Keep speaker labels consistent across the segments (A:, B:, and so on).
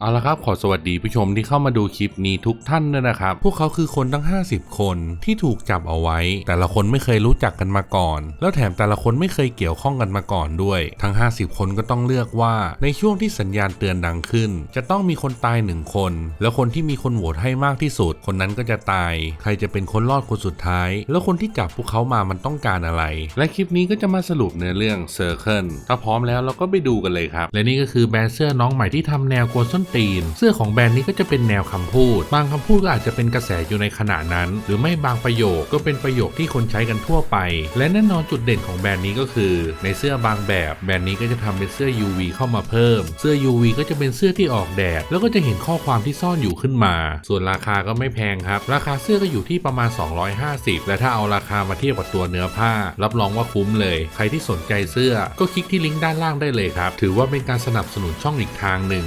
A: เอาละครับขอสวัสดีผู้ชมที่เข้ามาดูคลิปนี้ทุกท่านด้วยนะครับ พวกเขาคือคนทั้ง 50 คนที่ถูกจับเอาไว้ แต่ละคนไม่เคยรู้จักกันมาก่อน แล้วแถมแต่ละคนไม่เคยเกี่ยวข้องกันมาก่อนด้วย ทั้ง 50 คนก็ต้องเลือกว่า ในช่วงที่สัญญาณเตือนดังขึ้น จะต้องมีคนตายหนึ่งคน แล้วคนที่มีคนโหวตให้มากที่สุด คนนั้นก็จะตาย ใครจะเป็นคนรอดคนสุดท้าย แล้วคนที่จับพวกเขามามันต้องการอะไร และคลิปนี้ก็จะมาสรุปเนื้อเรื่อง Circle ถ้าพร้อมแล้วเราก็ไปดูกันเลยครับและนี่ก็คือแบรนด์เสื้อน้องใหม่ที่ทำแนวกวนส้นตีน เสื้อของแบรนด์นี้ก็จะเป็นแนวคำพูด บางคำพูดก็อาจจะเป็นกระแสอยู่ในขณะนั้น หรือไม่บางประโยคก็เป็นประโยคที่คนใช้กันทั่วไป และแน่นอนจุดเด่นของแบรนด์นี้ก็คือ ในเสื้อบางแบบแบรนด์นี้ก็จะทำเป็นเสื้อ UV เข้ามาเพิ่ม เสื้อ UV ก็จะเป็นเสื้อที่ออกแดด แล้วก็จะเห็นข้อความที่ซ่อนอยู่ขึ้นมา ส่วนราคาก็ไม่แพงครับ ราคาเสื้อก็อยู่ที่ประมาณ 250 และถ้าเอาราคามาเทียบกับตัวเนื้อผ้า รับรองว่าคุ้มเลย ใครที่สนใจเสื้อก็คลิกที่ลิงก์ด้านล่างได้เลยครับ ถือว่าเป็นการสนับสนุนช่องอีกทางหนึ่ง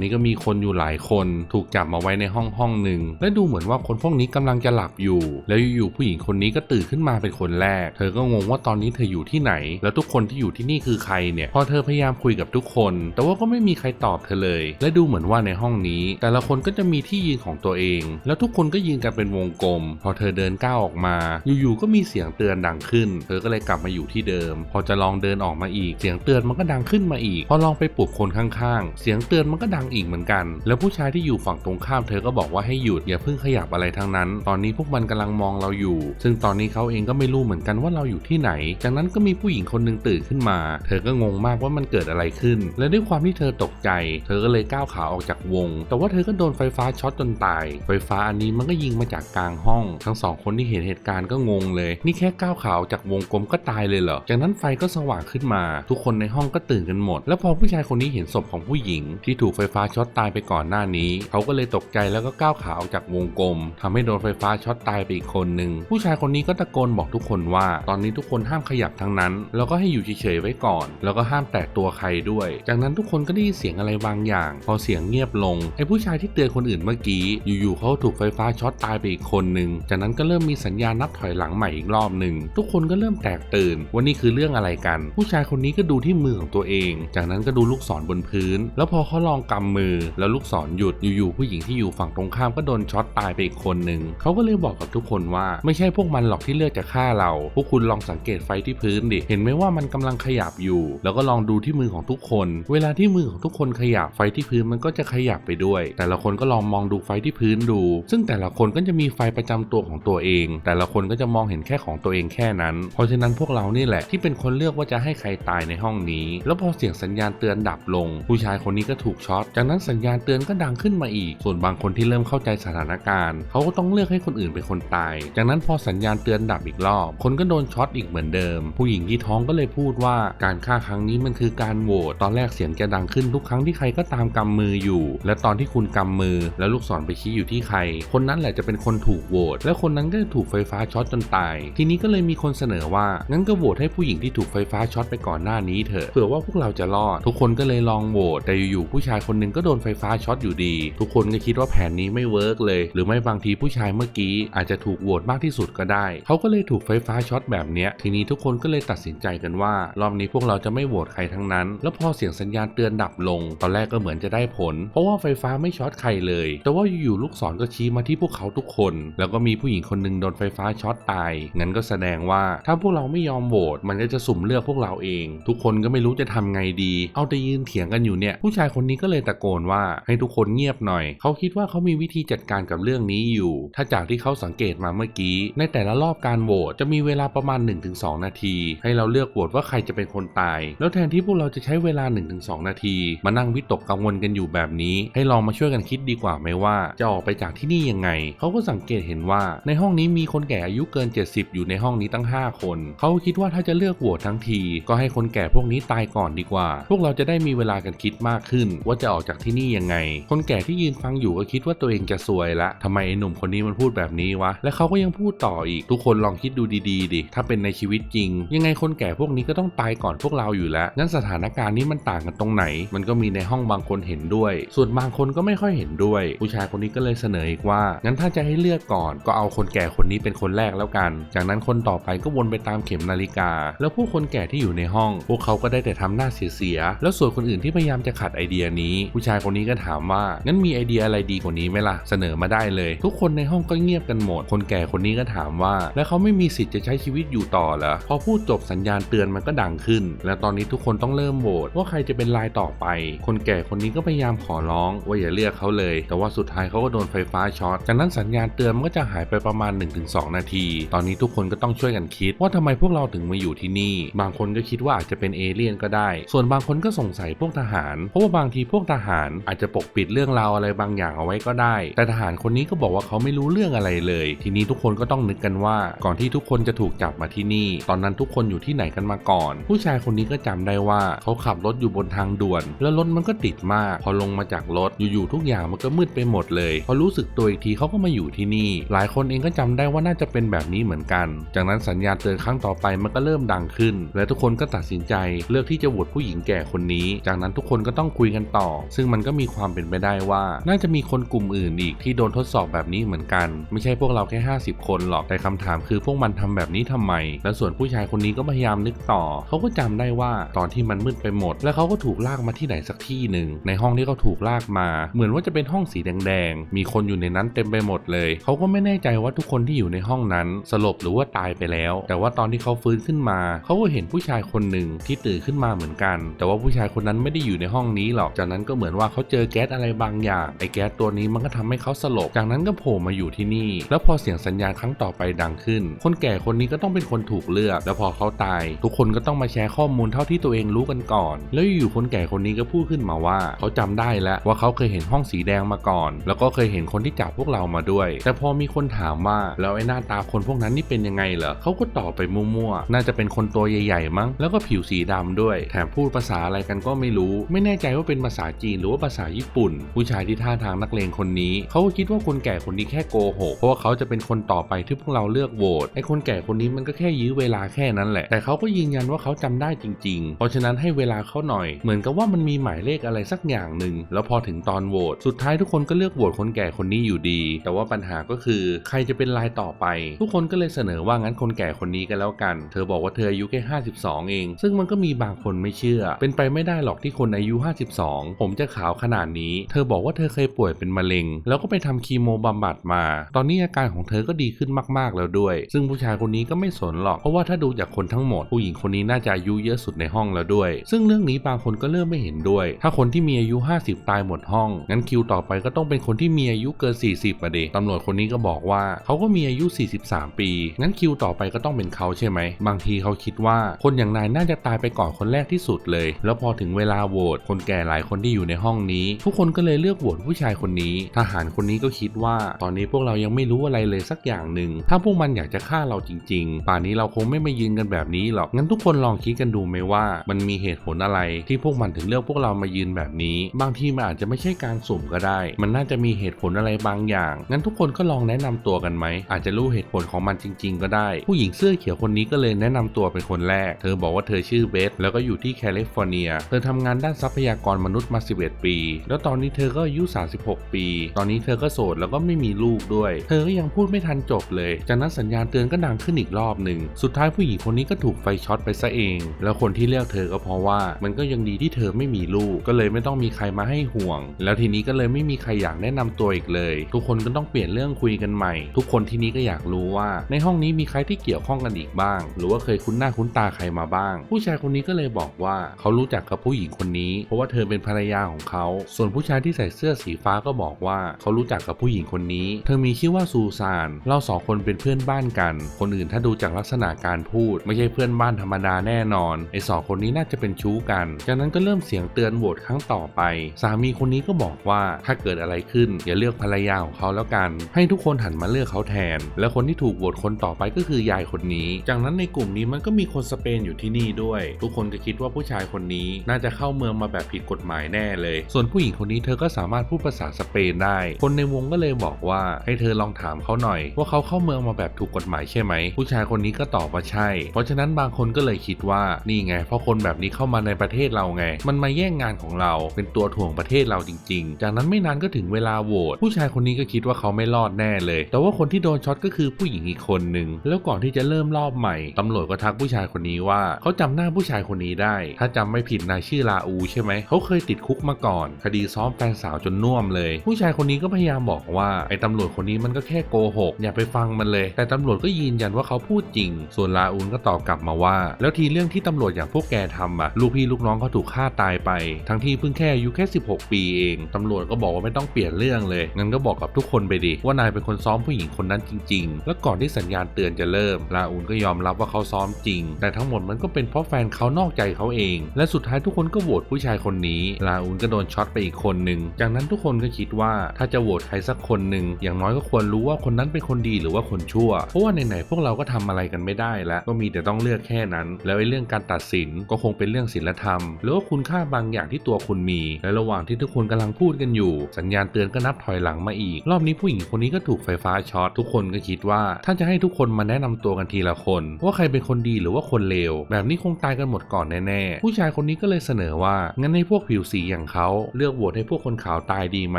A: นี้ก็มีคนอยู่หลายคนถูกจับมาไว้ในห้องห้องหนึ่งและดูเหมือนว่าคนพวกนี้กำลังจะหลับอยู่ แล้วอยู่ๆผู้หญิงคนนี้ก็ตื่นขึ้นมาเป็นคนแรก เธอก็งงว่าตอนนี้เธออยู่ที่ไหน แล้วทุกคนที่อยู่ที่นี่คือใครเนี่ยพอเธอพยายามคุยกับทุกคน แต่ว่าก็ไม่มีใครตอบเธอเลย และดูเหมือนว่าในห้องนี้ แต่ละคนก็จะมีที่ยืนของตัวเอง แล้วทุกคนก็ยืนกันเป็นวงกลม พอเธอเดินก้าวออกมา อยู่ๆก็มีเสียงเตือนดังขึ้น เธอก็เลยกลับมาอยู่ที่เดิม พอจะลองเดินออกมาอีก เสียงเตือนมันก็ดังขึ้นมาอีก พอลองไปปลุกคนข้างๆ เสียงเตือนมันก็ดังอีกเหมือนกัน แล้วผู้ชายที่อยู่ฝั่งตรงข้ามเธอก็บอกว่าให้หยุดอย่าเพิ่งขยับอะไรทั้งนั้น ตอนนี้พวกมันกำลังมองเราอยู่ ซึ่งตอนนี้เขาเองก็ไม่รู้เหมือนกันว่าเราอยู่ที่ไหน จากนั้นก็มีผู้หญิงคนหนึ่งตื่นขึ้นมา เธอก็งงมากว่ามันเกิดอะไรขึ้น และด้วยความที่เธอตกใจ เธอก็เลยก้าวขาออกจากวง แต่ว่าเธอก็โดนไฟฟ้าช็อตจนตาย ไฟฟ้าอันนี้มันก็ยิงมาจากกลางห้อง ทั้งสองคนที่เห็นเหตุการณ์ก็งงเลย นี่แค่ก้าวขาออกจากวงกลมก็ตายเลยเหรอ จากนั้นไฟก็สว่างขึ้นมา ทุกคนในห้องก็ตื่นกันหมด แล้วพอผู้ชายคนนี้เห็นศพของผู้หญิงที่ถูกไฟฟ้าช็อตตายไปก่อนหน้านี้ เขาก็เลยตกใจแล้วก็ก้าวขาออกจากวงกลมทำให้โดนไฟฟ้าช็อตตายไปอีกคนหนึ่งผู้ชายคนนี้ก็ตะโกนบอกทุกคนว่า ตอนนี้ทุกคนห้ามขยับทั้งนั้น แล้วก็ให้อยู่เฉยๆไว้ก่อน แล้วก็ห้ามแตะตัวใครด้วย จากนั้นทุกคนก็ได้ยินเสียงอะไรบางอย่าง พอเสียงเงียบลงไอ้ผู้ชายที่เตือนคนอื่นเมื่อกี้ อยู่ๆเขาถูกไฟฟ้าช็อตตายไปอีกคนหนึ่งจากนั้นก็เริ่มมีสัญญาณนับถอยหลังใหม่อีกรอบหนึ่งทุกคนก็เริ่มแตกตื่นว่านี่คือเรื่องอะไรกัน ผู้ชายคนนี้ก็ดูที่มือของตัวเอง จากนั้นก็ดูลูกศรบนพื้น แล้วพอเขาลองกำมือแล้วลูกศรหยุดอยู่ๆผู้หญิงที่อยู่ฝั่งตรงข้ามก็โดนช็อตตายไปอีกคนหนึ่งเขาก็เลยบอกกับทุกคนว่าไม่ใช่พวกมันหรอกที่เลือกจะฆ่าเรา พวกคุณลองสังเกตไฟที่พื้นดิเห็นไหมว่ามันกำลังขยับอยู่ แล้วก็ลองดูที่มือของทุกคน เวลาที่มือของทุกคนขยับไฟที่พื้นมันก็จะขยับไปด้วย แต่ละคนก็ลองมองดูไฟที่พื้นดู ซึ่งแต่ละคนก็จะมีไฟประจำตัวของตัวเอง แต่ละคนก็จะมองเห็นแค่ของตัวเองแค่นั้น เพราะฉะนั้นพวกเรานี่แหละที่เป็นคนเลือกว่าจะให้ใครตายในห้องนี้ แล้วพอเสียงสัญญาณเตือนดับลง ผู้ชายคนนี้ก็ถูกช็อตจากนั้นสัญญาณเตือนก็ดังขึ้นมาอีก ส่วนบางคนที่เริ่มเข้าใจสถานการณ์ เขาก็ต้องเลือกให้คนอื่นเป็นคนตาย จากนั้นพอสัญญาณเตือนดับอีกรอบ คนก็โดนช็อตอีกเหมือนเดิม ผู้หญิงที่ท้องก็เลยพูดว่าการฆ่าครั้งนี้มันคือการโหวต ตอนแรกเสียงจะดังขึ้นทุกครั้งที่ใครก็ตามกำมืออยู่ และตอนที่คุณกำมือ แล้วลูกศรไปชี้อยู่ที่ใคร คนนั้นแหละจะเป็นคนถูกโหวต และคนนั้นก็ถูกไฟฟ้าช็อตจนตาย ทีนี้ก็เลยมีคนเสนอว่า งั้นก็โหวตให้ผู้หญิงที่ถูกไฟฟ้าช็อตไปก่อนหน้านี้เถอะ เผื่อว่าพวกเราจะรอด ทุกคนก็เลยลองโหวต แต่อยู่ๆผู้ชายคนหนึงก็โดนไฟฟ้าช็อตอยู่ดี ทุกคนก็คิดว่าแผนนี้ไม่เวิร์กเลย หรือไม่บางทีผู้ชายเมื่อกี้อาจจะถูกโหวตมากที่สุดก็ได้ เขาก็เลยถูกไฟฟ้าช็อตแบบเนี้ยทีนี้ทุกคนก็เลยตัดสินใจกันว่า รอบนี้พวกเราจะไม่โหวตใครทั้งนั้น แล้วพอเสียงสัญญาณเตือนดับลง ตอนแรกก็เหมือนจะได้ผล เพราะว่าไฟฟ้าไม่ช็อตใครเลย แต่ว่าอยู่ๆลูกศรก็ชี้มาที่พวกเขาทุกคน แล้วก็มีผู้หญิงคนหนึงโดนไฟฟ้าช็อตตาย งั้นก็แสดงว่าถ้าพวกเราไม่ยอมโหวตมันก็จะสุ่มเลือกพวกเราเอง ทุกคนก็ไม่รู้จะทำไงดี เอาแต่ยืนเถียงกันอยู่เนี่ย ผู้ชายคนนี้ก็เลยตะโกนว่าให้ทุกคนเงียบหน่อย เขาคิดว่าเขามีวิธีจัดการกับเรื่องนี้อยู่ ถ้าจากที่เขาสังเกตมาเมื่อกี้ ในแต่ละรอบการโหวตจะมีเวลาประมาณ 1-2 นาที ให้เราเลือกโหวตว่าใครจะเป็นคนตาย แล้วแทนที่พวกเราจะใช้เวลา 1-2 นาที มานั่งวิตกกังวลกันอยู่แบบนี้ ให้ลองมาช่วยกันคิดดีกว่าไหมว่า จะออกไปจากที่นี่ยังไง เขาก็สังเกตเห็นว่า ในห้องนี้มีคนแก่อายุเกิน 70 อยู่ในห้องนี้ตั้ง 5 คน เขาคิดว่าถ้าจะเลือกโหวตทั้งที ก็ให้คนแก่พวกนี้ตายก่อนดีกว่า พวกเราจะได้มีเวลากันคิดมากขึ้น ว่าจะออกอกจากที่นี่ยังไง คนแก่ที่ยืนฟังอยู่ก็คิดว่าตัวเองจะซวยละทำไมไอ้หนุ่มคนนี้มันพูดแบบนี้วะ และเขาก็ยังพูดต่ออีก ทุกคนลองคิดดูดีๆดิ ถ้าเป็นในชีวิตจริง ยังไงคนแก่พวกนี้ก็ต้องตายก่อนพวกเราอยู่แล้ว งั้นสถานการณ์นี้มันต่างกันตรงไหน มันก็มีในห้องบางคนเห็นด้วย ส่วนบางคนก็ไม่ค่อยเห็นด้วย ผู้ชายคนนี้ก็เลยเสนออีกว่า งั้นถ้าจะให้เลือกก่อน ก็เอาคนแก่คนนี้เป็นคนแรกแล้วกัน จากนั้นคนต่อไปก็วนไปตามเข็มนาฬิกา แล้วผู้คนแก่ที่อยู่ในห้อง พวกเขาก็ได้แต่ทำหน้าเสียๆ แล้วส่วนคนอื่นที่พยายามจะขัดไอเดียนี้ผู้ชายคนนี้ก็ถามว่างั้นมีไอเดียอะไรดีกว่านี้ไหมล่ะเสนอมาได้เลย ทุกคนในห้องก็เงียบกันหมด คนแก่คนนี้ก็ถามว่า แล้วเขาไม่มีสิทธิ์จะใช้ชีวิตอยู่ต่อเหรอพอพูดจบสัญญาณเตือนมันก็ดังขึ้น และตอนนี้ทุกคนต้องเริ่มโหวตว่าใครจะเป็นรายต่อไป คนแก่คนนี้ก็พยายามขอร้องว่าอย่าเลือกเขาเลย แต่ว่าสุดท้ายเขาก็โดนไฟฟ้าช็อตจากนั้นสัญญาณเตือนมันก็จะหายไปประมาณ 1-2 นาที ตอนนี้ทุกคนก็ต้องช่วยกันคิด ว่าทำไมพวกเราถึงมาอยู่ที่นี่ บางคนก็คิดว่าอาจจะเป็นเอเลี่ยนก็ได้ ส่วนบางคนก็สงสัยพวกทหารเพราะว่าบางทีพวกทหารอาจจะปกปิดเรื่องราวอะไรบางอย่างเอาไว้ก็ได้ แต่ทหารคนนี้ก็บอกว่าเขาไม่รู้เรื่องอะไรเลย ทีนี้ทุกคนก็ต้องนึกกันว่า ก่อนที่ทุกคนจะถูกจับมาที่นี่ ตอนนั้นทุกคนอยู่ที่ไหนกันมาก่อน ผู้ชายคนนี้ก็จำได้ว่าเขาขับรถอยู่บนทางด่วน แล้วรถมันก็ติดมาก พอลงมาจากรถอยู่ๆทุกอย่างมันก็มืดไปหมดเลย พอรู้สึกตัวอีกทีเขาก็มาอยู่ที่นี่ หลายคนเองก็จำได้ว่าน่าจะเป็นแบบนี้เหมือนกัน จากนั้นสัญญาณเตือนครั้งต่อไปมันก็เริ่มดังขึ้น และทุกคนก็ตัดสินใจเลือกที่จะโหวตผู้หญิงแก่คนนี้ จากนั้นทุกคนก็ต้องคุยกันต่อซึ่งมันก็มีความเป็นไปได้ว่า น่าจะมีคนกลุ่มอื่นอีกที่โดนทดสอบแบบนี้เหมือนกัน ไม่ใช่พวกเราแค่ 50 คนหรอกแต่คำถามคือพวกมันทำแบบนี้ทำไม และส่วนผู้ชายคนนี้ก็พยายามนึกต่อ เขาก็จำได้ว่าตอนที่มันมืดไปหมด แล้วเขาก็ถูกลากมาที่ไหนสักที่หนึ่งในห้องที่เขาถูกลากมา เหมือนว่าจะเป็นห้องสีแดงๆมีคนอยู่ในนั้นเต็มไปหมดเลย เขาก็ไม่แน่ใจว่าทุกคนที่อยู่ในห้องนั้น สลบหรือว่าตายไปแล้ว แต่ว่าตอนที่เขาฟื้นขึ้นมา เขาก็เห็นผู้ชายคนหนึ่งที่ตื่นขึ้นมาเหมือนกัน แต่ว่าผู้ชายคนนั้นไม่ได้อยู่ในห้องนี้หรอกจากนั้นก็เหมือนว่าเขาเจอแก๊สอะไรบางอย่างไอ้แก๊สตัวนี้มันก็ทำให้เขาสลบจากนั้นก็โผล่มาอยู่ที่นี่ แล้วพอเสียงสัญญาณครั้งต่อไปดังขึ้น คนแก่คนนี้ก็ต้องเป็นคนถูกเลือก แล้วพอเขาตาย ทุกคนก็ต้องมาแชร์ข้อมูลเท่าที่ตัวเองรู้กันก่อน แล้วอยู่ๆคนแก่คนนี้ก็พูดขึ้นมาว่าเขาจำได้แล้วว่าเขาเคยเห็นห้องสีแดงมาก่อน แล้วก็เคยเห็นคนที่จับพวกเรามาด้วย แต่พอมีคนถามว่าแล้วไอ้หน้าตาคนพวกนั้นนี่เป็นยังไงเหรอเขาก็ตอบไปมั่วๆน่าจะเป็นคนตัวใหญ่ๆมั้ง แล้วก็ผิวสีดำด้วย แถมพูดภาษาอะไรกันก็ไม่รู้ ไม่แน่ใจว่าเป็นภาษาจีนหรือว่าภาษาญี่ปุ่น ผู้ชายที่ท่าทางนักเลงคนนี้ เขาก็คิดว่าคนแก่คนนี้แค่โกหกเพราะว่าเขาจะเป็นคนต่อไปที่พวกเราเลือกโหวตไอ้คนแก่คนนี้มันก็แค่ยื้อเวลาแค่นั้นแหละ แต่เขาก็ยืนยันว่าเขาจำได้จริง ๆ เพราะฉะนั้นให้เวลาเขาหน่อย เหมือนกับว่ามันมีหมายเลขอะไรสักอย่างหนึ่งแล้วพอถึงตอนโหวตสุดท้ายทุกคนก็เลือกโหวตคนแก่คนนี้อยู่ดี แต่ว่าปัญหาก็คือใครจะเป็นรายต่อไป ทุกคนก็เลยเสนอว่างั้นคนแก่คนนี้กันแล้วกัน เธอบอกว่าเธออายุแค่ 52 เอง ซึ่งมันก็มีบางคนไม่เชื่อ เป็นไปไม่ได้หรอกที่คนอายุ 52 ผมจะขาวขนาดนี้ เธอบอกว่าเธอเคยป่วยเป็นมะเร็ง แล้วก็ไปทำคีโมบำบัดมา ตอนนี้อาการของเธอก็ดีขึ้นมากๆแล้วด้วย ซึ่งผู้ชายคนนี้ก็ไม่สนหรอก เพราะว่าถ้าดูจากคนทั้งหมด ผู้หญิงคนนี้น่าจะอายุเยอะสุดในห้องแล้วด้วย ซึ่งเรื่องนี้บางคนก็เริ่มไม่เห็นด้วย ถ้าคนที่มีอายุ 50 ตายหมดห้อง งั้นคิวต่อไปก็ต้องเป็นคนที่มีอายุเกิน 40มาเดตำรวจคนนี้ก็บอกว่าเขาก็มีอายุ 43 ปี งั้นคิวต่อไปก็ต้องเป็นเขาใช่ไหม บางทีเขาคิดว่าคนอย่างนายน่าจะตายไปก่อนคนแรกที่สุดเลย แล้วพอถึงเวลาโหวตคนแก่หลายคนที่อยู่ในห้องนี้ ทุกคนก็เลยเลือกโหวตผู้ชายคนนี้ ทหารคนนี้ก็คิดว่า ตอนนี้พวกเรายังไม่รู้อะไรเลยสักอย่างหนึ่ง ถ้าพวกมันอยากจะฆ่าเราจริง ๆ ป่านนี้เราคงไม่มายืนกันแบบนี้หรอก งั้นทุกคนลองคิดกันดูไหมว่า มันมีเหตุผลอะไร ที่พวกมันถึงเลือกพวกเรามายืนแบบนี้ บางทีมันอาจจะไม่ใช่การสุ่มก็ได้ มันน่าจะมีเหตุผลอะไรบางอย่าง งั้นทุกคนก็ลองแนะนำตัวกันไหม อาจจะรู้เหตุผลของมันจริง ๆ ก็ได้ ผู้หญิงเสื้อเขียวคนนี้ก็เลยแนะนำตัวเป็นคนแรก เธอบอกว่าเธอชื่อเบสแล้วก็อยู่ที่แคลิฟอร์เนีย เธอทำงานด้านทรัพยากรมนุษย์มา11ปี แล้วตอนนี้เธอก็อายุ 36 ปี ตอนนี้เธอก็โสดแล้วก็ไม่มีลูกด้วย เธอก็ยังพูดไม่ทันจบเลย จากนั้นสัญญาณเตือนก็ดังขึ้นอีกรอบหนึ่ง สุดท้ายผู้หญิงคนนี้ก็ถูกไฟช็อตไปซะเอง แล้วคนที่เลือกเธอก็เพราะว่ามันก็ยังดีที่เธอไม่มีลูก ก็เลยไม่ต้องมีใครมาให้ห่วง แล้วทีนี้ก็เลยไม่มีใครอยากแนะนำตัวอีกเลย ทุกคนก็ต้องเปลี่ยนเรื่องคุยกันใหม่ ทุกคนที่นี้ก็อยากรู้ว่า ในห้องนี้มีใครที่เกี่ยวข้องกันอีกบ้าง หรือว่าเคยคุ้นหน้าคุ้นตาใครมาบ้าง ผู้ชายคนนี้ก็เลยบอกว่าเขารู้จักกับผู้หญิงคนนี้ เพราะว่าเธอเป็นภรรยาของเขา ส่วนผู้ชายที่ใส่เสื้อสีฟ้าก็บอกว่าเขารู้จักกับผู้หญิงคนนี้ เธอมีชื่อว่าซูซาน เราสองคนเป็นเพื่อนบ้านกัน คนอื่นถ้าดูจากลักษณะการพูด ไม่ใช่เพื่อนบ้านธรรมดาแน่นอน ไอ้สองคนนี้น่าจะเป็นชู้กัน จากนั้นก็เริ่มเสียงเตือนโหวตครั้งต่อไป สามีคนนี้ก็บอกว่าถ้าเกิดอะไรขึ้นอย่าเลือกภรรยาของเขาแล้วกัน ให้ทุกคนหันมาเลือกเขาแทน และคนที่ถูกโหวตคนต่อไปก็คือยายคนนี้ จากนั้นในกลุ่มนี้มันก็มีคนสเปนอยู่ที่นี่ด้วย ทุกคนก็คิดว่าผู้ชายคนนี้น่าจะเข้าเมืองมาแบบผิดกฎหมายแน่เลย ส่วนผู้หญิงคนนี้เธอก็สามารถพูดภาษาสเปนได้ คนในวงก็เลยบอกว่าให้เธอลองถามเขาหน่อย ว่าเขาเข้าเมืองมาแบบถูกกฎหมายใช่ไหม ผู้ชายคนนี้ก็ตอบว่าใช่ เพราะฉะนั้นบางคนก็เลยคิดว่านี่ไง เพราะคนแบบนี้เข้ามาในประเทศเราไง มันมาแย่งงานของเราเป็นตัวถ่วงประเทศเราจริง ๆ จากนั้นไม่นานก็ถึงเวลาโหวตผู้ชายคนนี้ก็คิดว่าเขาไม่รอดแน่เลย แต่ว่าคนที่โดนช็อตก็คือผู้หญิงอีกคนหนึ่งแล้วก่อนที่จะเริ่มรอบใหม่ตำรวจก็ทักผู้ชายคนนี้ว่าเขาจำหน้าผู้ชายคนนี้ได้ ถ้าจำไม่ผิดนายชื่อลาอูใช่ไหมเขาเคยติดคุกมาก่อน คดีซ้อมแฟนสาวจนน่วมเลย ผู้ชายคนนี้ก็พยายามบอกว่าไอ้ตำรวจคนนี้มันก็แค่โกหกอย่าไปฟังมันเลย แต่ตำรวจก็ยืนยันว่าเขาพูดจริง ส่วนลาอูนก็ตอบกลับมาว่า แล้วทีเรื่องที่ตำรวจอย่างพวกแกทำอะลูกพี่ลูกน้องเขาถูกฆ่าตายไป ทั้งที่เพิ่งแค่อายุแค่ 16 ปีเองตำรวจก็บอกว่าไม่ต้องเปลี่ยนเรื่องเลยงั้นก็บอกกับทุกคนไปดิว่านายเป็นคนซ้อมผู้หญิงคนนั้นจริง ๆ แล้วก่อนที่สัญญาณเตือนจะเริ่มลาอูนก็ยอมรับว่าเขาซ้อมจริง แต่ทั้งหมดมันก็เป็นเพราะแฟนเขานอกใจเขาเอง และสุดท้ายทุกคนก็โหวตผู้ชายคนนี้ลาอูนก็โดนช็อตไปอีกคนหนึ่งจากนั้นทุกคนก็คิดว่าถ้าจะโหวตใครสักคนหนึ่งอย่างน้อยก็ควรรู้ว่าคนนั้นเป็นคนดีหรือว่าคนชั่ว เพราะว่าไหนๆพวกเราก็ทำอะไรกันไม่ได้แล้วก็มีแต่ต้องเลือกแค่นั้น แล้วไอ้เรื่องการตัดสินก็คงเป็นเรื่องศีลธรรม หรือว่าคุณค่าบางอย่างที่ตัวคุณมี และระหว่างที่ทุกคนกำลังพูดกันอยู่ สัญญาณเตือนก็นับถอยหลังมาอีก รอบนี้ผู้หญิงคนนี้ก็ถูกไฟฟ้าช็อตทุกคนก็คิดว่า ถ้าจะให้ทุกคนมาแนะนำตัวกันทีละคน ว่าใครเป็นคนดีหรือว่าคนเลวแบบนี้คงตายกันหมดก่อนแน่ๆผู้ชายคนนี้ก็เลยเสนอว่างั้นให้พวกผิวสีอย่างเขาเลือกโหวตให้พวกคนขาวตายดีไหม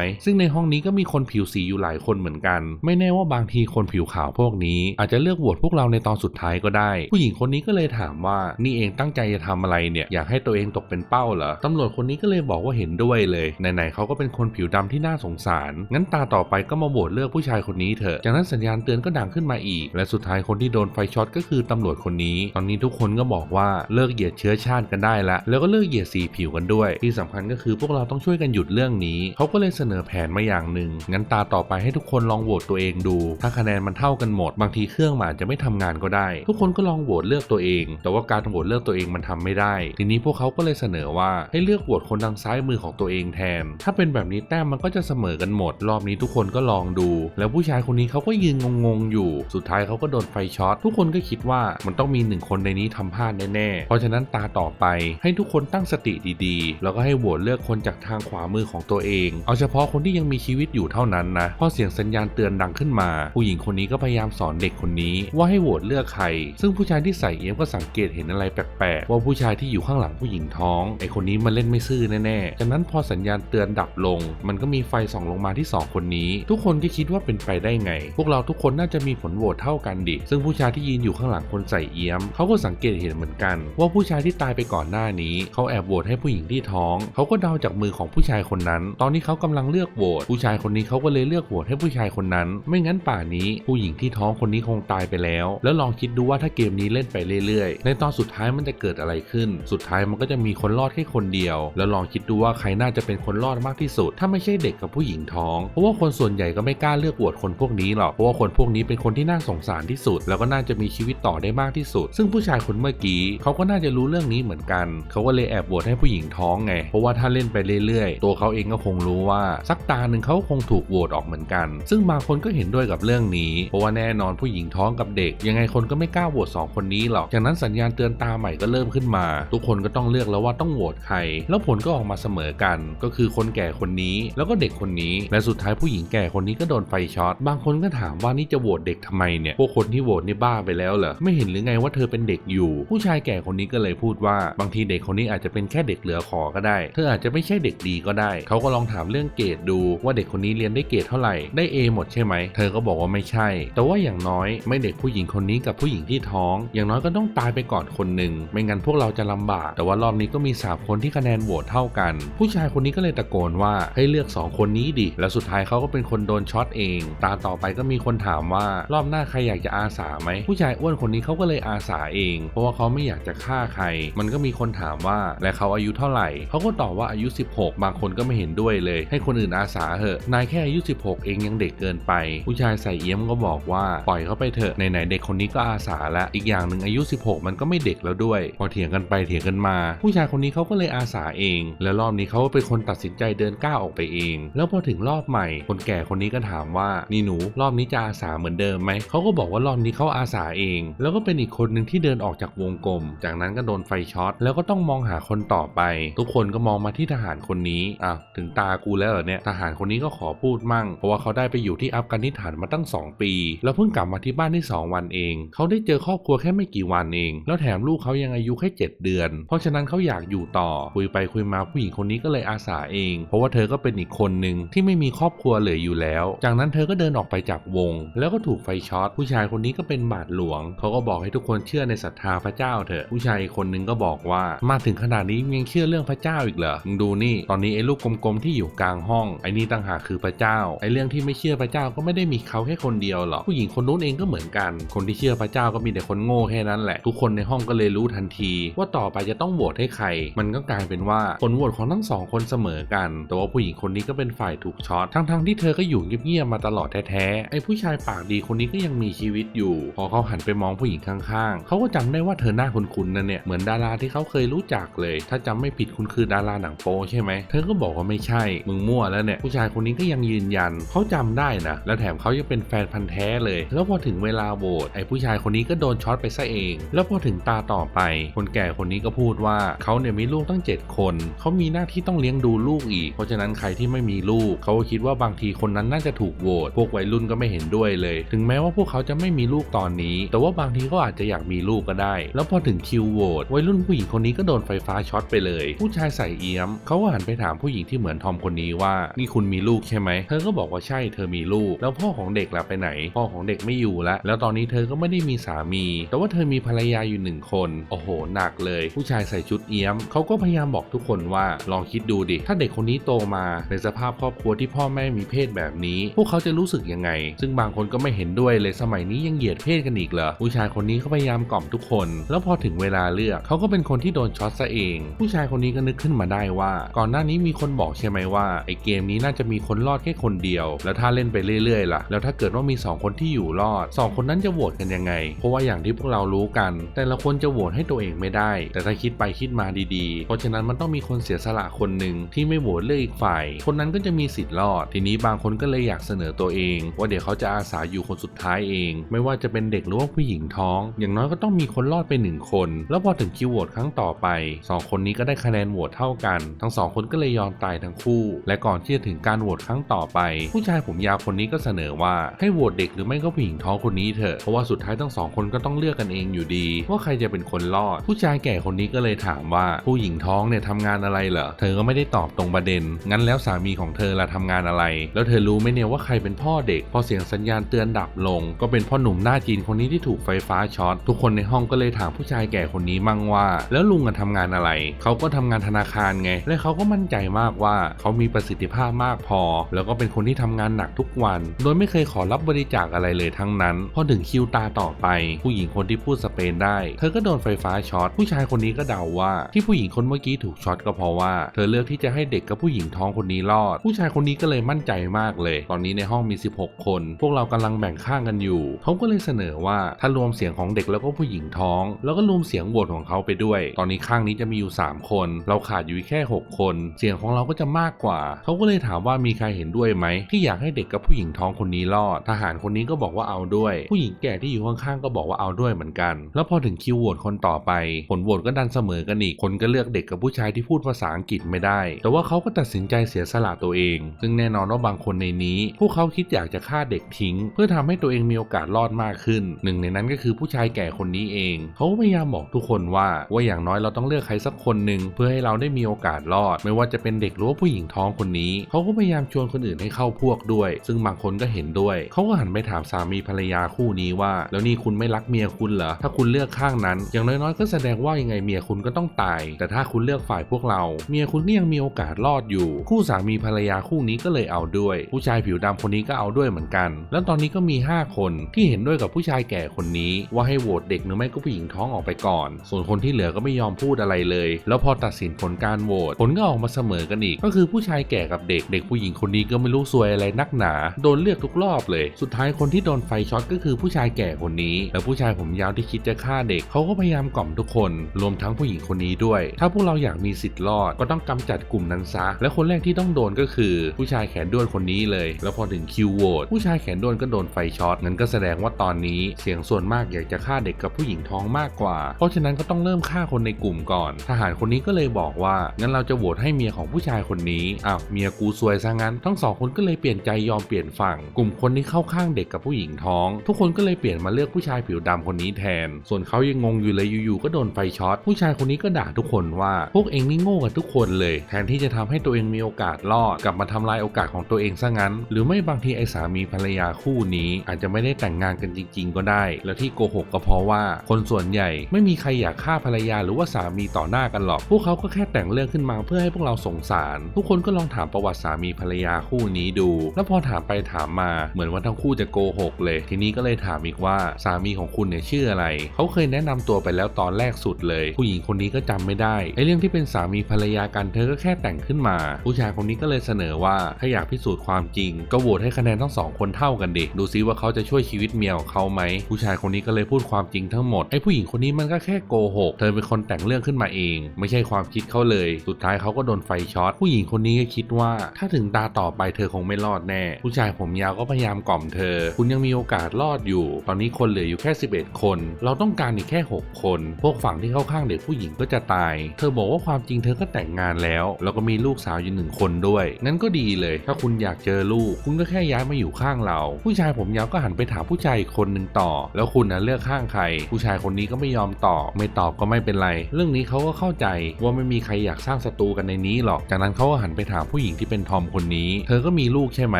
A: ซึ่งในห้องนี้ก็มีคนผิวสีอยู่หลายคนเหมือนกัน ไม่แน่ว่าบางทีคนผิวขาวพวกนี้ อาจจะเลือกโหวตพวกเราในตอนสุดท้ายก็ได้ ผู้หญิงคนนี้ก็เลยถามว่านี่เองตั้งใจจะทำอะไรเนี่ยอยากให้ตัวเองตกเป็นเป้าเหรอตำรวจคนนี้ก็เลยบอกว่าเห็นด้วยเลยไหนๆเขาก็เป็นคนผิวดำที่น่าสงสารงั้นตาต่อไปก็มาโหวตเลือกผู้ชายคนนี้เถอะจากนั้นสัญญาณเตือนก็ดังขึ้นมาอีก และสุดท้ายคนที่โดนไฟช็อตก็คือตำรวจคนนี้ ตอนนี้ทุกคนก็บอกว่าเลิกเหยียดเชื้อชาติกันได้ละแล้วก็เลิกเหยียดสีผิวกันด้วย ที่สำคัญก็คือือพวกเราต้องช่วยกันหยุดเรื่องนี้เขาก็เลยเสนอแผนมาอย่างหนึ่งงั้นตาต่อไปให้ทุกคนลองโหวตตัวเองดู ถ้าคะแนนมันเท่ากันหมด บางทีเครื่องมันอาจจะไม่ทำงานก็ได้ ทุกคนก็ลองโหวตเลือกตัวเอง แต่ว่าการโหวตเลือกตัวเองมันทำไม่ได้ ทีนี้พวกเขาก็เลยเสนอว่าให้เลือกโหวตคนทางซ้ายมือของตัวเองแทน ถ้าเป็นแบบนี้แต้มมันก็จะเสมอกันหมด รอบนี้ทุกคนก็ลองดู แล้วผู้ชายคนนี้เขาก็ยืนงงๆอยู่ สุดท้ายเขาก็โดนไฟช็อตทุกคนก็คิดว่ามันต้องมีหนึ่งคนในนี้ทำพลาดแน่ๆเพราะฉะนั้นตาต่อไปให้ทุกคนตั้งสติดีๆ แล้วก็ให้โหวตเลือกคนจากทางขวามือของตัวเอง เอาเฉพาะคนที่ยังมีชีวิตอยู่เท่านั้นนะพอเสียงสัญญาณเตือนดังขึ้นมา ผู้หญิงคนนี้ก็พยายามสอนเด็กคนนี้ว่าให้โหวตเลือกใคร ซึ่งผู้ชายที่ใส่เอี้ยมก็สังเกตเห็นอะไรแปลกๆว่าผู้ชายที่อยู่ข้างหลังผู้หญิงท้องไอคนนี้มันเล่นไม่ซื่อแน่ๆจากนั้นพอสัญญาณเตือนดับลง มันก็มีไฟส่องลงมาที่สองคนนี้ ทุกคนก็คิดว่าเป็นไปได้ไง พวกเราทุกคนน่าจะมีผลโหวตเท่ากันดิ ซึ่งผู้ชายที่ยืนอยู่ข้างหลังคนใส่เอี้ยม เขาก็สังเกตเห็นเหมือนกัน ว่าผู้ชายที่ตายไปก่อนหน้านี้ เขาแอบโหวตให้ผู้หญิงที่ท้อง เขาก็เดาจากมือของผู้ชายคนนั้น ตอนนี้เขากำลังเลือกโหวตผู้ชายคนนี้เขาก็เลยเลือกโหวตให้ผู้ชายคนนั้น ไม่งั้นป่านี้ผู้หญิงที่ท้องคนนี้คงตายไปแล้ว แล้วลองคิดดูว่าถ้าเกมนี้เล่นไปเรื่อยๆ ในตอนสุดท้ายมันจะเกิดอะไรขึ้น สุดท้ายมันก็จะมีคนรอดแค่คนเดียว แล้วลองคิดดูว่าใครน่าจะเป็นคนรอดมากที่สุด ถ้าไม่ใช่เด็กกับผู้หญิงท้อง เพราะว่าคนส่วนใหญ่ก็ไม่กล้าเลือกโหวตคนพวกนี้หรอก เพราะว่าคนพวกนี้เป็นคนที่น่าสงสารที่สุด แล้วก็น่าจะมีชีวิตต่อได้มากที่สุด ซึ่งผู้ชายคนเมื่อกี้เขาก็น่าจะรู้เรื่องนี้เหมือนกัน เขาก็เลยแอบโหวตให้ผู้หญิงท้องไง เพราะว่าถ้าเลนไปเรื่อยๆ ตัวเขาเองก็คงรู้ว่าสักตาหนึ่งเขาคงถูกโหวตออกเหมือนกัน ซึ่งบางคนก็เห็นด้วยกับเรื่องนี้ เพราะว่าแน่นอนผู้หญิงท้องกับเด็ก ยังไงคนก็ไม่กล้าโหวตสองคนนี้หรอกจากนั้นสัญญาณเตือนตาใหม่ก็เริ่มขึ้นมา ทุกคนก็ต้องเลือกแล้วว่าต้องโหวตใคร แล้วผลก็ออกมาเสมอกัน ก็คือคนแก่คนนี้ แล้วก็เด็กคนนี้ และสุดท้ายผู้หญิงแก่คนนี้ก็โดนไฟช็อต บางคนก็ถามว่านี่จะโหวตเด็กทำไมเนี่ย พวกคนที่โหวตนี่บ้าไปแล้วเหรอ ไม่เห็นหรือไงว่าเธอเป็นเด็กอยู่ ผู้ชายแก่คนนี้ก็เลยพูดว่า บางทีเด็กคนนี้อาจจะเป็นแค่เด็กเหลือขอก็ได้ เธออาจจะไม่ใช่เด็กดีก็ได้ เขาก็ลองถามเรื่องเกรดดูว่าเด็กคนนี้เรียนได้เกรดเท่าไหร่ ได้ A หมดใช่ไหม เธอก็บอกว่าไม่ใช่ แต่ว่าอย่างน้อยไม่เด็กผู้หญิงคนนี้กับผู้หญิงที่ท้อง อย่างน้อยก็ต้องตายไปก่อนคนหนึ่ง ไม่งั้นพวกเราจะลำบาก แต่ว่ารอบนี้ก็มีสามคนที่คะแนนโหวตเท่ากัน ผู้ชายคนนี้ก็เลยตะโกนว่าให้เลือกสองคนนี้ดิ แล้วสุดท้ายเขาก็เป็นคนโดนช็อตเอง ตาต่อไปก็มีคนถามว่ารอบหน้าใครอยากจะอาสาไหม ผู้ชายอ้วนคนนี้เขาก็เลยอาสาเอง เพราะว่าเขาไม่อยากจะฆ่าใคร มันก็มีคนถามว่าและเขาอายุเท่าไหร่ เขาก็ตอบว่าอายุ 16 บางคนก็ไม่เห็นด้วยเลย ให้คนอื่นอาสาเหอะ นายแค่อายุ 16 เองยังเด็กเกินไป ผู้ชายใส่เอี้ยมก็บอกว่าปล่อยเขาไปเถอะไหนๆเด็กคนนี้ก็อาสาแล้วอีกอย่างหนึ่งอายุ 16 มันก็ไม่เด็กแล้วด้วย พอเถียงกันไปเถียงกันมา ผู้ชายคนนี้เขาก็เลยอาสาเอง แล้วรอบนี้เขาก็เป็นคนตัดสินใจเดินก้าวออกไปเอง แล้วพอถึงรอบใหม่ คนแก่คนนี้ก็ถามว่านี่หนูรอบนี้จะอาสาเหมือนเดิมไหมเขาก็บอกว่ารอบนี้เขาอาสาเอง แล้วก็เป็นอีกคนหนึ่งที่เดินออกจากวงกลม จากนั้นก็โดนไฟช็อตแล้วก็ต้องมองหาคนต่อไป ทุกคนก็มองมาที่ทหารคนนี้อะถึงตากูแล้วเหรอเนี่ยทหารคนนี้ก็ขอพูดมั่ง เพราะว่าเขาได้ไปอยู่ที่อัฟกานิสถานมาตั้ง 2 ปี แล้วเพิ่งกลับมาที่บ้านได้2วันเอง เขาได้เจอครอบครัวแค่ไม่กี่วันเอง แล้วแถมลูกเขายังอายุแค่7เดือน เพราะฉะนั้นเขาอยากอยู่ต่อคุยไปคุยมาผู้หญิงคนนี้ก็เลยอาสาเอง เพราะว่าเธอก็เป็นอีกคนหนึ่งที่ไม่มีครอบครัวเหลืออยู่แล้ว จากนั้นเธอก็เดินออกไปจากวง แล้วก็ถูกไฟช็อตผู้ชายคนนี้ก็เป็นบาทหลวง เขาก็บอกให้ทุกคนเชื่อในศรัทธาพระเจ้าเถอะผู้ชายอีกคนนึงก็บอกว่ามาถึงขนาดนี้ยังเชื่อเรื่องพระเจ้าอีกเหรอมึงดูนี่ ตอนนี้ไอ้ลูกกลมๆที่อยู่กลางห้อง ไอ้นี่ต่างหากคือพระเจ้า ไอ้เรื่องที่ไม่เชื่อพระเจ้าก็ไม่ได้มีเขาแค่คนเดียวหรอก ผู้หญิงคนนู้นเองก็เหมือนกัน คนที่เชื่อพระเจ้าก็มีแต่คนโง่แค่นั้นแหละ ทุกคนในห้องก็เลยรู้ทันที ว่าต่อไปจะต้องโหวตให้ใคร มันก็กลายเป็นว่าผลโหวตของทั้งสองคนเสมอกัน แต่ว่าผู้หญิงคนนี้ก็เป็นฝ่ายถูกช็อต ทั้งๆที่เธอก็อยู่เงียบๆมาตลอดแท้ๆ ไอ้ผู้ชายปากดีคนนี้ก็ยังมีชีวิตอยู่ พอเขาหันไปมองผู้หญิงข้างๆ เขาก็จำได้ว่าเธอหน้าคุ้นๆนั่นเนี่ย เหมือนดาราที่เขาเคยรู้จักเลย ถ้าจำไม่ผิดคุณคือดาราหนังโป๊ใช่ไหมเธอก็บอกว่าไม่ใช่ มึงมั่วแล้วเนี่ย ผู้ชายคนนี้ก็ยังยืนยันเขาจำได้นะ แล้วแถมเขายังเป็นแฟนพันธ์แท้เลย แล้วพอถึงเวลาโหวตไอ้ผู้ชายคนนี้ก็โดนช็อตไปซะเอง แล้วพอถึงตาต่อไป คนแก่คนนี้ก็พูดว่าเขาเนี่ยมีลูกตั้ง 7 คน เขามีหน้าที่ต้องเลี้ยงดูลูกอีก เพราะฉะนั้นใครที่ไม่มีลูกเขาก็คิดว่าบางทีคนนั้นน่าจะถูกโหวตพวกวัยรุ่นก็ไม่เห็นด้วยเลย ถึงแม้ว่าพวกเขาจะไม่มีลูกตอนนี้ แต่ว่าบางทีเขาอาจจะอยากมีลูกก็ได้ แล้วพอถึงคิวโหวตวัยรุ่นผู้หญิงคนนี้ก็โดนไฟฟ้าช็อตไปเลย ผู้ชายใส่เอี้ยมเขาก็หันไปถามผู้หญิงที่เหมือนทอมคนนี้ว่านี่คุณมีลูกใช่ไหมเธอก็บอกว่าใช่เธอมีลูก แล้วพ่อของเด็กล่ะไปไหน พ่อของเด็กไม่อยู่แล้วแล้วตอนนี้เธอก็ไม่ได้มีสามี แต่ว่าเธอมีภรรยาอยู่หนึ่งคน โอ้โหหนักเลย ผู้ชายใส่ชุดเอี้ยมเขาก็พยายามบอกทุกคนว่าลองคิดดูดิถ้าเด็กคนนี้โตมาในสภาพครอบครัวที่พ่อแม่มีเพศแบบนี้ พวกเขาจะรู้สึกยังไง ซึ่งบางคนก็ไม่เห็นด้วยเลยสมัยนี้ยังเหยียดเพศกันอีกเหรอผู้ชายคนนี้เขาพยายามกล่อมทุกคน แล้วพอถึงเวลาเลือกเขาก็เป็นคนที่โดนช็อตซะเอง ผู้ชายคนนี้ก็นึกขึ้นมาได้ว่าก่อนหน้านี้มีคนบอกใช่ไหมว่าไอเกมนี้น่าจะมีคนรอดแค่คนเดียว แล้วถ้าเล่นไปเรื่อยๆล่ะ แล้วถ้าเกิดว่ามี 2 คนที่อยู่รอด 2 คนนั้นจะโหวตกันยังไง เพราะว่าอย่างที่พวกเรารู้กัน แต่ละคนจะโหวตให้ตัวเองไม่ได้ แต่ถ้าคิดไปคิดมาดีๆ เพราะฉะนั้นมันต้องมีคนเสียสละคนหนึ่งที่ไม่โหวตเลือกอีกฝ่าย คนนั้นก็จะมีสิทธิ์รอด ทีนี้บางคนก็เลยอยากเสนอตัวเอง ว่าเดี๋ยวเขาจะอาสาอยู่คนสุดท้ายเอง ไม่ว่าจะเป็นเด็กหรือว่าผู้หญิงท้อง อย่างน้อยก็ต้องมีคนรอดไปหนึ่งคน แล้วพอถึงคิวโหวตครั้งต่อไปสองคนนี้ก็ได้คะแนนโหวตเท่ากันทั้งสองคนก็เลยยอมตายทั้งคู่ และก่อนที่จะถึงการโหวตครั้งต่อไป ผู้ชายผมยาวคนนี้ก็เสนอว่าให้โหวตเด็กหรือไม่ก็ผู้หญิงท้องคนนี้เถอะเพราะว่าสุดท้ายทั้งสองคนก็ต้องเลือกกันเองอยู่ดี ว่าใครจะเป็นคนรอด ผู้ชายแก่คนนี้ก็เลยถามว่าผู้หญิงท้องเนี่ยทำงานอะไรเหรอเธอก็ไม่ได้ตอบตรงประเด็น งั้นแล้วสามีของเธอละทำงานอะไร แล้วเธอรู้ไหมเนี่ยว่าใครเป็นพ่อเด็ก พอเสียงสัญญาณเตือนดับลง ก็เป็นพ่อหนุ่มหน้าจีนคนนี้ที่ถูกไฟฟ้าช็อตทุกคนในห้องก็เลยถามผู้ชายแก่คนนี้มั่งว่า แล้วลุงอะทำงานอะไร เขาก็ทำงานธนาคารไงและเขาก็มั่นใจมากว่าเขามีประสิทธิภาพมากพอ แล้วก็เป็นคนที่ทำงานหนักทุกวัน โดยไม่เคยขอรับบริจาคอะไรเลยทั้งนั้น พอถึงคิวตาต่อไป ผู้หญิงคนที่พูดสเปนได้ เธอก็โดนไฟฟ้าช็อต ผู้ชายคนนี้ก็เดาว่า ที่ผู้หญิงคนเมื่อกี้ถูกช็อตก็เพราะว่า เธอเลือกที่จะให้เด็กกับผู้หญิงท้องคนนี้รอด ผู้ชายคนนี้ก็เลยมั่นใจมากเลย ตอนนี้ในห้องมี 16 คน พวกเรากำลังแบ่งข้างกันอยู่ เขาก็เลยเสนอว่าถ้ารวมเสียงของเด็กแล้วก็ผู้หญิงท้อง แล้วก็รวมเสียงโหวตของเขาไปด้วย ตอนนี้ข้างนี้จะมีอยู่ 3 คน เราขาดอยู่แค่6 คน เสียงของเราก็จะมากกว่า เขาก็เลยถามว่ามีใครเห็นด้วยไหม ที่อยากให้เด็กกับผู้หญิงท้องคนนี้รอด ทหารคนนี้ก็บอกว่าเอาด้วย ผู้หญิงแก่ที่อยู่ข้างๆก็บอกว่าเอาด้วยเหมือนกัน แล้วพอถึงคิวโหวตคนต่อไป ผลโหวตก็ดันเสมอกันอีก คนก็เลือกเด็กกับผู้ชายที่พูดภาษาอังกฤษไม่ได้ แต่ว่าเขาก็ตัดสินใจเสียสละตัวเอง ซึ่งแน่นอนว่าบางคนในนี้ พวกเขาคิดอยากจะฆ่าเด็กทิ้ง เพื่อทำให้ตัวเองมีโอกาสรอดมากขึ้น หนึ่งในนั้นก็คือผู้ชายแก่คนนี้เอง เขาพยายามบอกทุกคนว่าว่าอย่างน้อยเราต้องเลือกใครสักคนหนึ่งเพื่อให้เราได้มีโอกาสรอด ไม่ว่าจะเป็นเด็กหรือว่าผู้หญิงท้องคนนี้ เขาก็พยายามชวนคนอื่นให้เข้าพวกด้วย ซึ่งบางคนก็เห็นด้วย เขาก็หันไปถามสามีภรรยาคู่นี้ว่า แล้วนี่คุณไม่รักเมียคุณเหรอ ถ้าคุณเลือกข้างนั้น อย่างน้อยๆก็แสดงว่ายังไงเมียคุณก็ต้องตาย แต่ถ้าคุณเลือกฝ่ายพวกเรา เมียคุณก็ยังมีโอกาสรอดอยู่ คู่สามีภรรยาคู่นี้ก็เลยเอาด้วย ผู้ชายผิวดำคนนี้ก็เอาด้วยเหมือนกัน แล้วตอนนี้ก็มี 5 คนที่เห็นด้วยกับผู้ชายแก่คนนี้ ว่าให้โหวตเด็กหรือไม่ก็ผู้หญิงท้องออกไปก่อน ส่วนคนที่เหลือก็ไม่ยอมพูดอะไรเลย แล้วพอตัดสินผลการโหวตผลก็ออกมาเสมอกันอีก ก็คือผู้ชายแก่กับเด็กเด็กผู้หญิงคนนี้ก็ไม่รู้ซวยอะไรนักหนา โดนเลือกทุกรอบเลย สุดท้ายคนที่โดนไฟช็อตก็คือผู้ชายแก่คนนี้ แล้วผู้ชายผมยาวที่คิดจะฆ่าเด็กเขาก็พยายามกล่อมทุกคน รวมทั้งผู้หญิงคนนี้ด้วย ถ้าพวกเราอยากมีสิทธิ์รอดก็ต้องกำจัดกลุ่มนั้นซะ และคนแรกที่ต้องโดนก็คือผู้ชายแขนด้วนคนนี้เลย แล้วพอถึงคิวโหวตผู้ชายแขนด้วนก็โดนไฟช็อตงั้นก็แสดงว่าตอนนี้เสียงส่วนมากอยากจะฆ่าเด็กกับผู้หญิงท้องมากกว่า เพราะฉะนั้นก็ต้องเริ่มฆ่าคนในกลุ่มก่อน ทหารคนนี้ก็เลยบอกว่างั้นงั้นเราจะโหวตให้เมียของผู้ชายคนนี้อ้าวเมียกูซวยซะงั้น ทั้งสองคนก็เลยเปลี่ยนใจยอมเปลี่ยนฝั่ง กลุ่มคนที่เข้าข้างเด็กกับผู้หญิงท้อง ทุกคนก็เลยเปลี่ยนมาเลือกผู้ชายผิวดำคนนี้แทน ส่วนเขายังงงอยู่เลยอยู่ๆก็โดนไฟช็อตผู้ชายคนนี้ก็ด่าทุกคนว่า พวกเองนี่โง่กันทุกคนเลย แทนที่จะทำให้ตัวเองมีโอกาสรอดกลับมาทำลายโอกาสของตัวเองซะงั้น หรือไม่บางทีไอ้สามีภรรยาคู่นี้อาจจะไม่ได้แต่งงานกันจริง ๆ ก็ได้ แล้วที่โกหกก็เพราะว่า คนส่วนใหญ่ไม่มีใครอยากฆ่าภรรยาหรือว่าสามีต่อหน้ากันหรอก พวกเขาก็แค่แต่งเรื่องขึ้นมาเพื่อให้พวกเราสงสาร ทุกคนก็ลองถามประวัติสามีภรรยาคู่นี้ดู แล้วพอถามไปถามมาเหมือนว่าทั้งคู่จะโกหกเลย ทีนี้ก็เลยถามอีกว่าสามีของคุณเนี่ยชื่ออะไร เขาเคยแนะนำตัวไปแล้วตอนแรกสุดเลย ผู้หญิงคนนี้ก็จำไม่ได้ไอ้เรื่องที่เป็นสามีภรรยากันเธอก็แค่แต่งขึ้นมา ผู้ชายคนนี้ก็เลยเสนอว่าถ้าอยากพิสูจน์ความจริง ก็โหวตให้คะแนนทั้งสองคนเท่ากันดิดูซิว่าเขาจะช่วยชีวิตเมียของเขาไหมผู้ชายคนนี้ก็เลยพูดความจริงทั้งหมดไอ้ผู้หญิงคนนี้มันก็แค่โกหกเธอเป็นคนแต่งเรื่องขึ้นมาเอง ไม่ใช่ความคิดเขาเลยสุดท้ายเขาก็โดนไฟช็อต ผู้หญิงคนนี้ก็คิดว่าถ้าถึงตาต่อไปเธอคงไม่รอดแน่ ผู้ชายผมยาวก็พยายามกล่อมเธอ คุณยังมีโอกาสรอดอยู่ ตอนนี้คนเหลืออยู่แค่ 11 คน เราต้องการอีกแค่ 6 คน พวกฝั่งที่เข้าข้างเด็กผู้หญิงก็จะตาย เธอบอกว่าความจริงเธอก็แต่งงานแล้ว แล้วก็มีลูกสาวอยู่หนึ่งคนด้วย งั้นก็ดีเลย ถ้าคุณอยากเจอลูก คุณก็แค่ย้ายมาอยู่ข้างเรา ผู้ชายผมยาวก็หันไปถามผู้ชายอีกคนหนึ่งต่อ แล้วคุณนะเลือกข้างใคร ผู้ชายคนนี้ก็ไม่ยอมตอบ ไม่ตอบก็ไม่เป็นไร เรื่องนี้เขาก็เข้าใจว่าไม่มีใครอยากสร้างศัตรูกันในนี้หรอก จากนั้นเขาก็หันไปถามผู้หญิงที่เป็นทอมคนนี้ เธอก็มีลูกใช่ไหม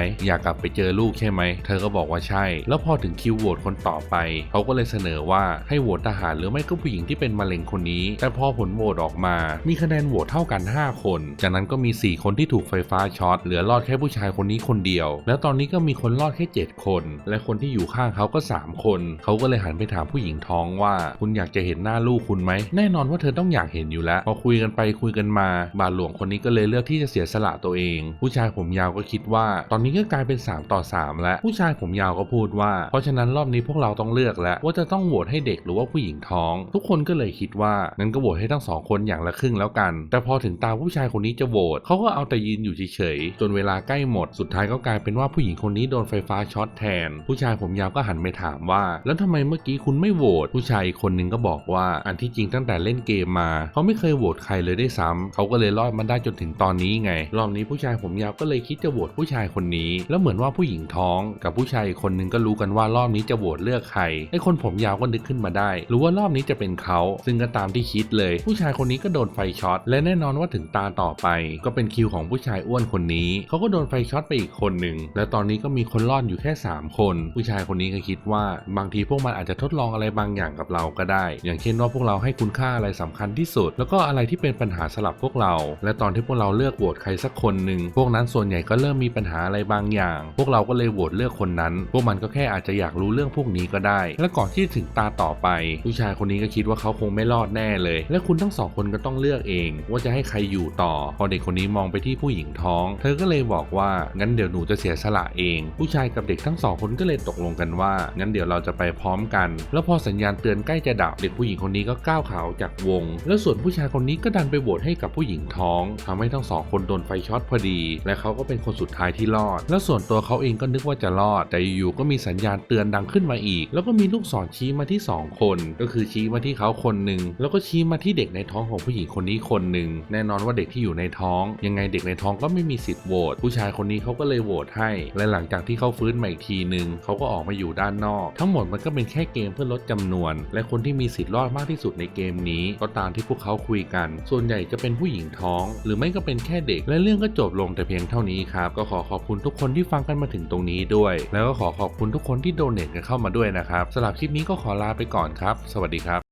A: อยากกลับไปเจอลูกใช่ไหม เธอก็บอกว่าใช่ แล้วพอถึงคิวโหวตคนต่อไป เขาก็เลยเสนอว่าให้โหวตทหารหรือไม่ก็ผู้หญิงที่เป็นมะเร็งคนนี้ แต่พอผลโหวตออกมา มีคะแนนโหวตเท่ากัน 5 คน จากนั้นก็มี 4 คนที่ถูกไฟฟ้าช็อต เหลือรอดแค่ผู้ชายคนนี้คนเดียว แล้วตอนนี้ก็มีคนรอดแค่ 7 คน และคนที่อยู่ข้างเขาก็ 3 คน เขาก็เลยหันไปถามผู้หญิงท้องว่า คุณอยากจะเห็นหน้าลูกคุณไหม แน่นอนว่าเธอต้องอยากเห็นอยู่แล้ว พอคุยกันไปคุยกันมาบาทหลวงคนนี้ก็เลยเลือกที่จะเสียสละตัวเอง ผู้ชายผมยาวก็คิดว่า ตอนนี้ก็กลายเป็น 3 ต่อ 3 แล้ว ผู้ชายผมยาวก็พูดว่า เพราะฉะนั้นรอบนี้พวกเราต้องเลือกแล้ว ว่าจะต้องโหวตให้เด็กหรือว่าผู้หญิงท้อง ทุกคนก็เลยคิดว่างั้นก็โหวตให้ทั้งสองคนอย่างละครึ่งแล้วกัน แต่พอถึงตาผู้ชายคนนี้จะโหวตเขาก็เอาแต่ยืนอยู่เฉยๆจนเวลาใกล้หมดสุดท้ายก็กลายเป็นว่าผู้หญิงคนนี้โดนไฟฟ้าช็อตแทน ผู้ชายผมยาวก็หันไปถามว่า แล้วทำไมเมื่อกี้คุณไม่โหวตผู้ชายอีกคนนึงก็บอกว่าอันที่จริงตั้งแต่เล่นเกมมาเขาไม่เคยโหวตใครเลยได้ซ้ำเขาก็เลยรอดมาได้จนถึงตอนนี้ไง รอบนี้ผู้ชายผมยาวก็เลยคิดจะโหวตผู้ชายคนนี้ แล้วเหมือนว่าผู้หญิงท้องกับผู้ชายอีกคนนึงก็รู้กันว่ารอบนี้จะโหวตเลือกใครไอ้คนผมยาวก็นึกขึ้นมาได้ รู้ว่ารอบนี้จะเป็นเขา ซึ่งก็ตามที่คิดเลย ผู้ชายคนนี้ก็โดนไฟช็อต และแน่นอนว่าถึงตาต่อไป ก็เป็นคิวของผู้ชายอ้วนคนนี้ เขาก็โดนไฟช็อตไปอีกคนหนึ่ง และตอนนี้ก็มีคนรอดอยู่แค่ 3 คน ผู้ชายคนนี้ก็คิดว่า บางทีพวกมันอาจจะทดลองอะไรบางอย่างกับเราก็ได้ อย่างเช่นว่าพวกเราให้คุณค่าอะไรสำคัญที่สุด แล้วก็อะไรที่เป็นปัญหาสลับพวกเรา และตอนที่พวกเราเลือกโหวตใครสักคนหนึ่งพวกนั้นส่วนใหญ่ก็เริ่มมีปัญหาอะไรบางอย่าง พวกเราก็เลยโหวตเลือกคนนั้น พวกมันก็แค่อาจจะอยากรู้เรื่องพวกนี้ก็ได้ และก่อนที่จะถึงตาต่อไป ผู้ชายคนนี้ก็คิดว่าเขาคงไม่รอดแน่เลย และคุณทั้งสองคนก็ต้องเลือกเอง ว่าจะให้ใครอยู่ต่อ พอเด็กคนนี้มองไปที่ผู้หญิงท้อง เธอก็เลยบอกว่างั้นเดี๋ยวหนูจะเสียสละเอง ผู้ชายกับเด็กทั้งสองคนก็เลยตกลงกันว่า งั้นเดี๋ยวเราจะไปพร้อมกัน แล้วพอสัญญาณเตือนใกล้จะดับเด็กผู้หญิงคนนี้ก็ก้าวขาออกจากวง แล้วส่วนผู้ชายคนนี้ก็ดันไปโหวตให้กับผู้หญิงท้องทำให้ทั้งสองคนโดนไฟช็อตพอดี และเขาก็เป็นคนสุดท้ายที่รอด แล้วส่วนตัวเขาเองก็นึกว่าจะรอด แต่อยู่ๆก็มีสัญญาณเตือนดังขึ้นมาอีก แล้วก็มีลูกศรชี้มาที่ 2 คน ก็คือชี้มาที่เขาคนหนึ่งแล้วก็ชี้มาที่เด็กในท้องของผู้หญิงคนนี้คนหนึ่งแน่นอนว่าเด็กที่อยู่ในท้อง ยังไงเด็กในท้องก็ไม่มีสิทธิ์โหวตผู้ชายคนนี้เขาก็เลยโหวตให้ และหลังจากที่เขาฟื้นมาอีกทีหนึ่งเขาก็ออกมาอยู่ด้านนอก ทั้งหมดมันก็เป็นแค่เกมเพื่อลดจำนวน และคนที่มีสิทธิ์รอดมากที่สุดในเกมนี้ ก็ตามที่พวกเขาคุยกัน ส่วนใหญ่จะเป็นผู้หญิงท้อง หรือไม่ก็เป็นแค่เด็ก และเรื่องก็จบลงแต่เพียงเท่านี้ครับ ก็ขอขอบคุณทุกคนที่ฟังกันมาถึงตรงนี้ด้วย แล้วก็ขอขอบคุณทุกคนที่โดเนทกันเข้ามาด้วยนะครับสำหรับคลิปนี้ก็ขอลาไปก่อนครับ สวัสดีครับ